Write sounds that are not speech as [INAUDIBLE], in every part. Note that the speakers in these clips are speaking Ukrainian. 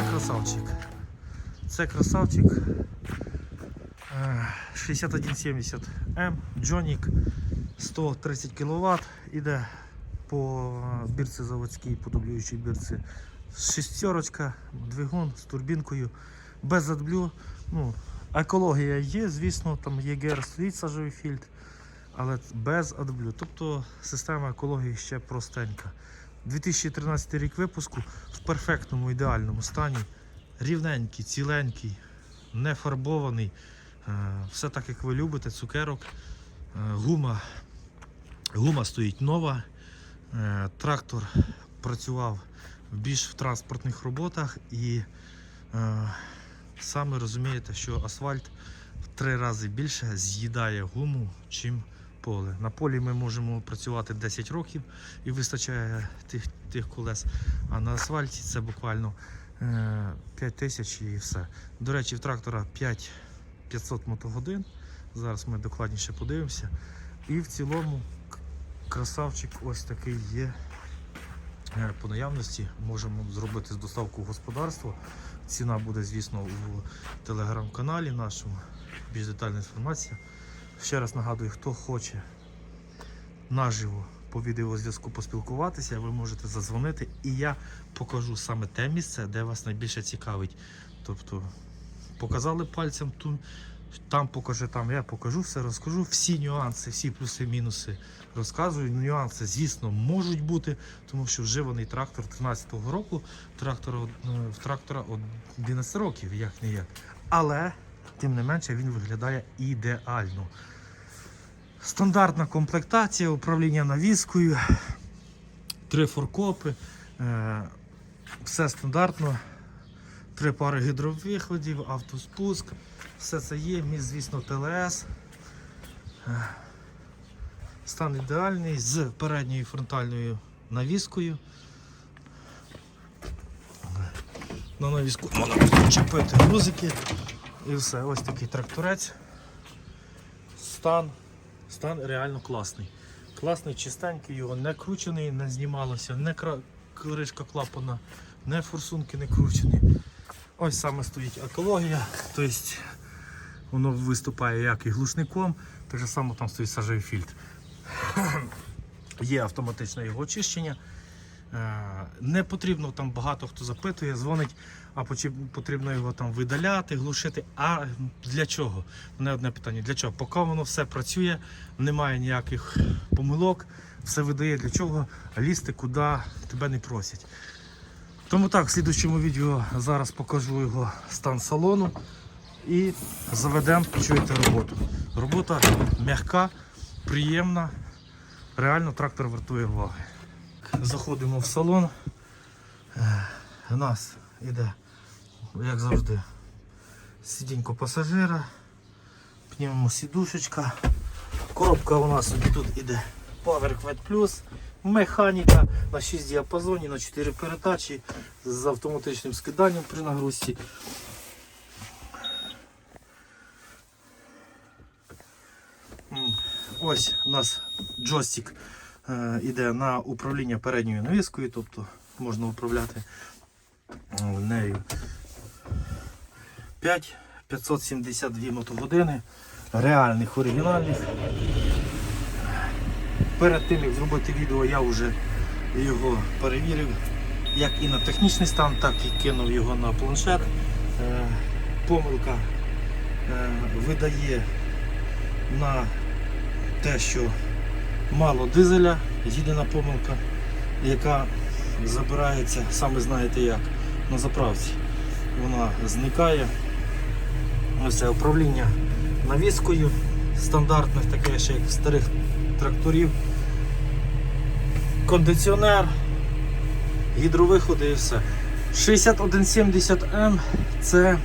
Оце красавчик. Це красавчик. Е, 6170М, Джонік 130 кВт. Іде по бірці заводській, по дублюючій бірці. Шестерочка, двигун з турбінкою, без адблю. Ну, екологія є, звісно, там ЄГР стоїть сажовий фільтр, але без адблю. Тобто система екології ще простенька. 2013 рік випуску в перфектному ідеальному стані. Рівненький, ціленький, не фарбований. Е, Все так, як ви любите, цукерок. Е, Гума, гума стоїть нова. Е, Трактор працював більш в транспортних роботах і саме розумієте, що асфальт в три рази більше з'їдає гуму, чим поле. На полі ми можемо працювати 10 років і вистачає тих, тих колес, а на асфальті це буквально е, 5 тисяч і все. До речі, в трактора 5500 мотогодин. Зараз ми докладніше подивимося. І в цілому красавчик ось такий є. Е, По наявності можемо зробити з доставку в господарство. Ціна буде, звісно, у телеграм-каналі нашому. Більш детальна інформація. Ще раз нагадую, хто хоче наживо по відеозв'язку поспілкуватися, ви можете задзвонити і я покажу саме те місце, де вас найбільше цікавить. Тобто показали пальцем ту, там покажи, там я покажу все, розкажу всі нюанси, всі плюси-мінуси розказую. Нюанси, звісно, можуть бути, тому що вживаний трактор 13-го року, трактор, е, трактора 11 років, як не як. Але, тим не менше, він виглядає ідеально. Стандартна комплектація, управління навіскою, три форкопи, е, все стандартно. Три пари гідровиходів, автоспуск, все це є, міст, звісно, ТЛС. Е, Стан ідеальний з передньою фронтальною навіскою. На навіску можна чіпити грузики і все. Ось такий тракторець. Стан, стан реально класний. Класний, чистенький, його не кручений, не знімалося, не кришка клапана, не форсунки не кручені. Ось саме стоїть екологія, тобто воно виступає як і глушником, так само там стоїть сажевий фільтр. [CLEARS THROAT] Є автоматичне його очищення. Е, Не потрібно там багато хто запитує, дзвонить, а потрібно його там видаляти, глушити. А для чого? Мене одне питання: для чого? Поки воно все працює, немає ніяких помилок, все видає для чого лізти, куди тебе не просять. Тому так, в слідчому відео зараз покажу його стан салону і заведемо, почуєте роботу. Робота м'яка, приємна, реально трактор вартує уваги. Заходимо в салон. Е, У нас іде, як завжди, сидінько пасажира, пневмо сідушечка. Коробка у нас тут іде Power Quet Plus, механіка на 6 діапазонів, на 4 передачі з автоматичним скиданням при нагрузці. Ось у нас джойстик е, іде на управління передньою навіскою, тобто можна управляти е, нею 5 572 мотогодини, реальних оригінальних. Перед тим як зробити відео, я вже його перевірив, як і на технічний стан, так і кинув його на планшет. Е, Помилка видає на те, що мало дизеля, єдина помилка, яка забирається, саме знаєте як, на заправці. Вона зникає. Ось це управління навіскою стандартних, таке ще як старих тракторів. Кондиціонер, гідровиходи і все. 6170M це,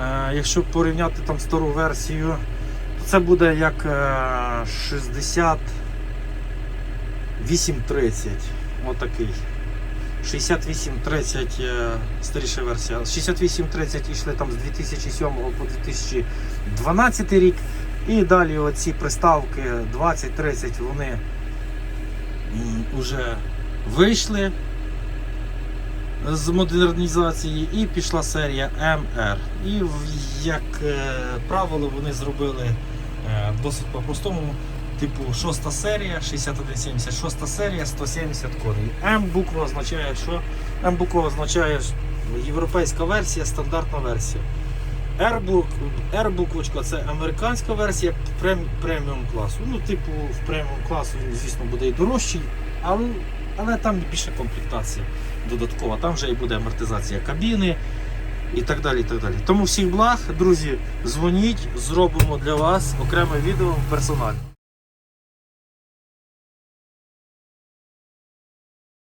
е, якщо порівняти там стару версію, це буде як е, 6830. Отакий. 6830 е, старіша версія. 6830 йшли там з 2007 по 2012 рік. І далі оці приставки 20-30 вони вже вийшли. з модернізації, і пішла серія MR. І як е, правило, вони зробили е, досить по-простому. Типу, шоста серія, 6170, шоста серія, 170 коней. М буква означає, що М буква означає європейська версія, стандартна версія. R, бук, R буквочка це американська версія прем, преміум класу. Ну, типу, в преміум класу він, звісно, буде і дорожчий, але, але там більше комплектація додаткова. Там вже і буде амортизація кабіни і так далі. і так далі. Тому всіх благ, друзі, дзвоніть, зробимо для вас окреме відео персонально.